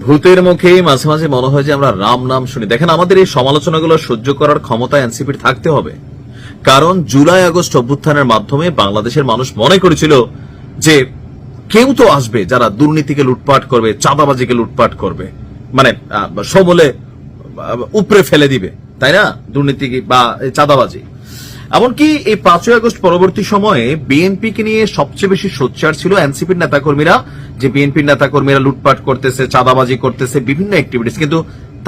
ভূতের মুখে মাঝে মাঝে মনে হয় যে আমরা রাম নাম শুনি। দেখেন, আমাদের এই সমালোচনাগুলো সহ্য করার ক্ষমতা এনসিপির থাকতে হবে। কারণ জুলাই আগস্ট অভ্যুত্থানের মাধ্যমে বাংলাদেশের মানুষ মনে করেছিল যে কেউ তো আসবে যারা দুর্নীতিকে লুটপাট করবে, চাঁদাবাজিকে লুটপাট করবে। মানে সমূলে উপরে ফেলে দিবে। তাই না? দুর্নীতি বা চাঁদাবাজি। এমনকি এই পাঁচই আগস্ট পরবর্তী সময়ে বিএনপিকে নিয়ে সবচেয়ে বেশি সোচ্চার ছিল এনসিপির নেতাকর্মীরা, যে বিএনপির নেতাকর্মীরা লুটপাট করতেছে, চাঁদাবাজি করতেছে, বিভিন্ন অ্যাক্টিভিটিস কিন্তু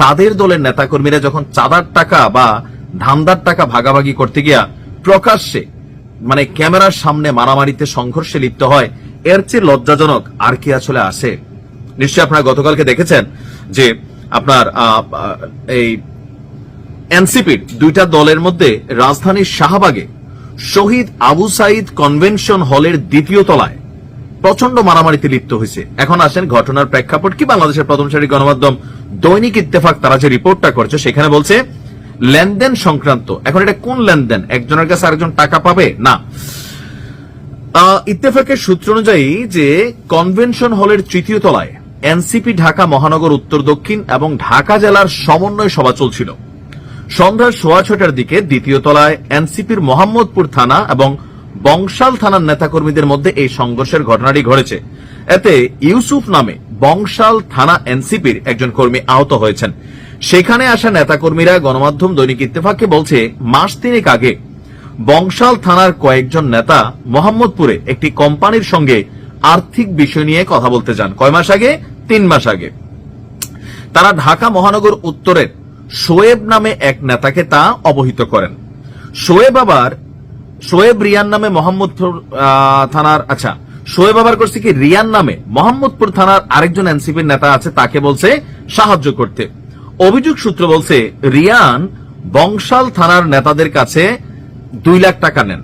তাদের দলের নেতাকর্মীরা যখন চাঁদার টাকা বা ধান্দার টাকা ভাগাভাগি করতে গিয়া প্রকাশ্যে মানে ক্যামেরার সামনে মারামারিতে সংঘর্ষে লিপ্ত হয়, এর চেয়ে লজ্জাজনক আর কি আসলে আসে? নিশ্চয়ই আপনারা গতকালকে দেখেছেন যে আপনার এই এনসিপির দুইটা দলের মধ্যে রাজধানীর শাহবাগে শহীদ আবু সাইদ কনভেনশন হলের দ্বিতীয় তলায় প্রচণ্ড মারামারিতে লিপ্ত হয়েছে। এখন আসেন ঘটনার প্রেক্ষাপট কি বাংলাদেশের প্রথম সারি গণমাধ্যম দৈনিক ইত্তেফাক তারা যে রিপোর্টটা করছে সেখানে বলছে, লেনদেন সংক্রান্ত, এখন এটা কোন লেনদেন? একজনের কাছে আরেকজন টাকা পাবে? না। ইত্তেফাকের সূত্র অনুযায়ী যে কনভেনশন হলের তৃতীয় তলায় এনসিপি ঢাকা মহানগর উত্তর দক্ষিণ এবং ঢাকা জেলার সমন্বয় সভা চলছিল। সন্ধ্যা সোয়া ছটার দিকে দ্বিতীয় তলায় এনসিপির মোহাম্মদপুর থানা এবং বংশাল থানার নেতাকর্মীদের মধ্যে এই সংঘর্ষের ঘটনাটি ঘটেছে। এতে ইউসুফ নামে বংশাল থানা এনসিপির একজন কর্মী আহত হয়েছেন। সেখানে আসা নেতাকর্মীরা গণমাধ্যম দৈনিক ইত্তেফাককে বলছে, মাস তিনেক আগে বংশাল থানার কয়েকজন নেতা মোহাম্মদপুরে একটি কোম্পানির সঙ্গে আর্থিক বিষয় নিয়ে কথা বলতে যান। কয় মাস আগে? তিন মাস আগে। তারা ঢাকা মহানগর উত্তরের শোয়েব নামে এক নেতাকে তা অবহিত করেন। শোয়েব আবার, শোয়েব রিয়ান নামে মোহাম্মদপুর থানার আচ্ছা শোয়েব আবার করছে কি? রিয়ান নামে মোহাম্মদপুর থানার আরেকজন এনসিপির নেতা আছে, তাকে বলছে সাহায্য করতে। অভিযোগ সূত্র বলছে, রিয়ান বংশাল থানার নেতাদের কাছে দুই লাখ টাকা নেন।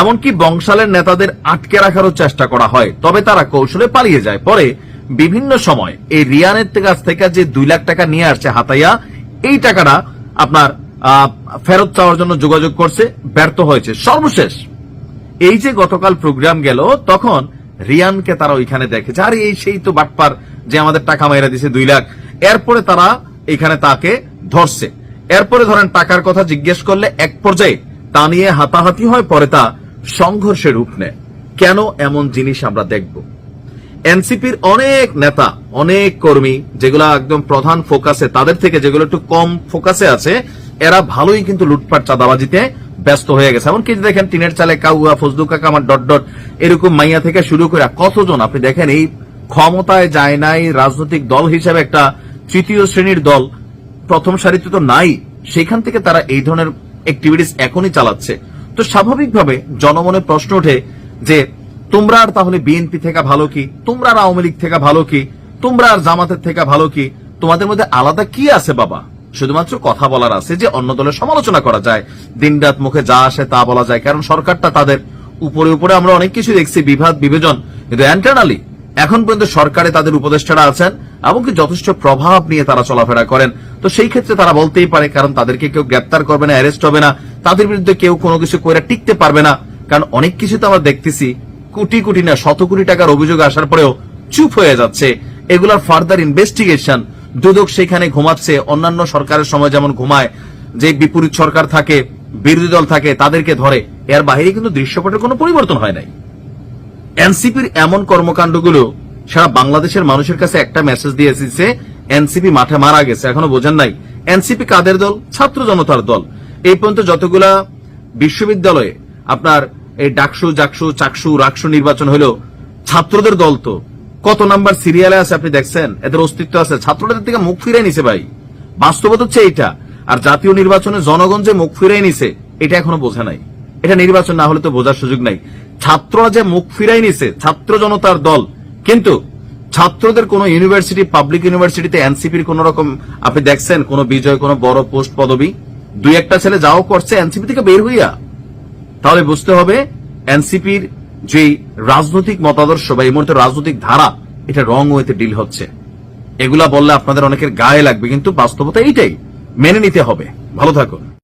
এমনকি বংশালের নেতাদের আটকে রাখারও চেষ্টা করা হয়, তবে তারা কৌশলে পালিয়ে যায়। পরে বিভিন্ন সময় এই রিয়ানের কাছ থেকে যে দুই লাখ টাকা নিয়ে আসছে হাতাইয়া এই টাকাটা আপনার ফেরত চাওয়ার জন্য যোগাযোগ করছে, ব্যর্থ হয়েছে। সর্বশেষ, এই যে গতকাল প্রোগ্রাম গেল, তখন রিয়ানকে তারা ওইখানে দেখেছে। আর, এই সেই তো বাটপার যে আমাদের টাকা মাইরা দিছে দুই লাখ। এরপরে তারা এখানে তাকে ধরছে। এরপরে ধরেন টাকার কথা জিজ্ঞেস করলে এক পর্যায়ে তা নিয়ে হাতাহাতি হয়, পরে তা সংঘর্ষের রূপ নেয়। কেন এমন জিনিস আমরা দেখব? এনসিপির অনেক নেতা, অনেক কর্মী, যেগুলো একদম প্রধান ফোকাসে, তাদের থেকে যেগুলো একটু কম ফোকাসে আছে, এরা ভালোই কিন্তু লুটপাট, চাঁদাবাজিতে ব্যস্ত হয়ে গেছে। এমনকি দেখেন, টিনের চালে কাউয়া ফজলু কাকা আমার ডট ডট, এরকম মাইয়া থেকে শুরু করে কতজন, আপনি দেখেন, এই ক্ষমতায় যায় নাই রাজনৈতিক দল হিসেবে একটা তৃতীয় শ্রেণির দল, প্রথম সারিতে তো নাই, সেখান থেকে তারা এই ধরনের অ্যাক্টিভিটিস এখনই চালাচ্ছে। তো স্বাভাবিকভাবে জনমনে প্রশ্ন ওঠে যে তোমরা আর তাহলে বিএনপি থেকে ভালো কি? তোমরা আর আওয়ামী লীগ থেকে ভালো কি? তোমরা আর জামাতের থেকে ভালো কি? তোমাদের মধ্যে আলাদা কি আছে বাবা? শুধুমাত্র কথা বলার আছে যে অন্য দলের সমালোচনা করা যায়। দিনরাত মুখে যা আসে তা বলা যায়, কারণ সরকারটা তাদের উপরে উপরে আমরা অনেক কিছু দেখছি বিভাদ বিভাজন। কিন্তু ইন্টারনালি এখন পর্যন্ত সরকারে তাদের উপদেষ্টারা আছেন, এমনকি যথেষ্ট প্রভাব নিয়ে তারা চলাফেরা করেন। তো সেই ক্ষেত্রে তারা বলতেই পারে, কারণ তাদেরকে কেউ গ্রেপ্তার করবে না অ্যারেস্ট হবে না। তাদের বিরুদ্ধে কেউ কোনো কিছু করে টিকতে পারবে না। কারণ অনেক কিছু তো আমরা দেখতেছি কোটি কোটি না শত কোটি টাকার অভিযোগ আসার পরেও চুপ হয়ে যাচ্ছে। এগুলার ফার্দার ইনভেস্টিগেশন দুদক সেখানে ঘুমাচ্ছে। অন্যান্য সরকারের সময় যেমন ঘুমায়, যে বিপরীত সরকার থাকে, বিরোধী দল থাকে, তাদেরকে ধরে। এর বাইরে কিন্তু দৃশ্যপটের কোনো পরিবর্তন হয় নাই। এনসিপির এমন কর্মকাণ্ডগুলো সারা বাংলাদেশের মানুষের কাছে একটা মেসেজ দিয়ে এসেছে এনসিপি মাঠে মারা গেছে। এখনও বোঝেন নাই। এনসিপি কাদের দল? ছাত্র জনতার দল। এই পর্যন্ত যতগুলা বিশ্ববিদ্যালয়ে আপনার এই ডাকসু, জাকসু, চাকসু, রাকসু নির্বাচন হলো ছাত্রদের দল তো। কত নাম্বার সিরিয়ালে আছে আপনি দেখছেন? এদের অস্তিত্ব আছে। ছাত্রদের থেকে মুখ ফিরে নিছে ভাই। বাস্তবতা হচ্ছে এইটা। আর জাতীয় নির্বাচনে জনগণ যে মুখ ফিরাই নিছে, এটা এখনও বোঝা নাই। এটা নির্বাচন না হলে তো বোঝার সুযোগ নাই। ছাত্ররা যে মুখ ফিরাই নিছে, ছাত্র জনতার দল। কিন্তু ছাত্রদের কোন ইউনিভার্সিটি, পাবলিক ইউনিভার্সিটিতে এনসিপির কোন রকম, আপনি দেখছেন, কোন বিজয়, কোন বড় পোস্ট পদবি। দুই একটা ছেলে যাও করছে, এনসিপি থেকে বের হইয়া তাহলে বুঝতে হবে এনসিপির যে রাজনৈতিক মতাদর্শ বা এই মুহূর্তে রাজনৈতিক ধারা, এটা রং ওয়েতে ডিল হচ্ছে। এগুলা বললে আপনাদের অনেকের গায়ে লাগবে, কিন্তু বাস্তবতা এইটাই। মেনে নিতে হবে। ভালো থাকুন।